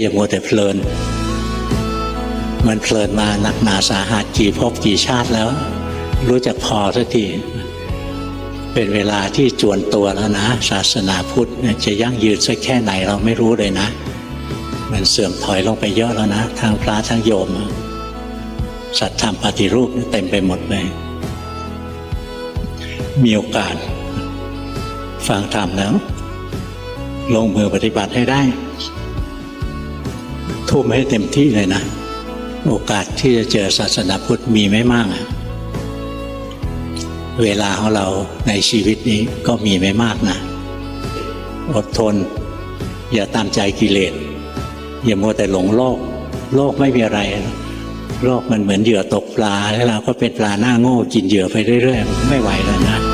อย่ามัวแต่เพลิน มันเพลินมาหนักหนาสาหัสกี่ภพกี่ชาติแล้ว รู้จักพอสักทีเป็นเวลาที่จวนตัวแล้วนะ ศาสนาพุทธจะยั่งยืนสักแค่ไหนเราไม่รู้เลยนะ มันเสื่อมถอยลงไปเยอะแล้วนะทั้งพระทั้งโยม สัตธรรมปฏิรูปเต็มไปหมดเลย มีโอกาส ฟังธรรมแล้ว ลงมือปฏิบัติให้ได้ ทุ่มให้เต็มที่เลยนะ โอกาสที่จะเจอศาสนาพุทธมีไม่มาก เวลาของเราในชีวิตนี้ก็มีไม่มากนะ อดทน อย่าตามใจกิเลสอย่ามัวแต่หลงโลก โลกไม่มีอะไร โลกมันเหมือนเหยื่อตกปลา แล้วเราก็เป็นปลาหน้าโง่กินเหยื่อไปเรื่อย ๆ ไม่ไหวแล้วนะ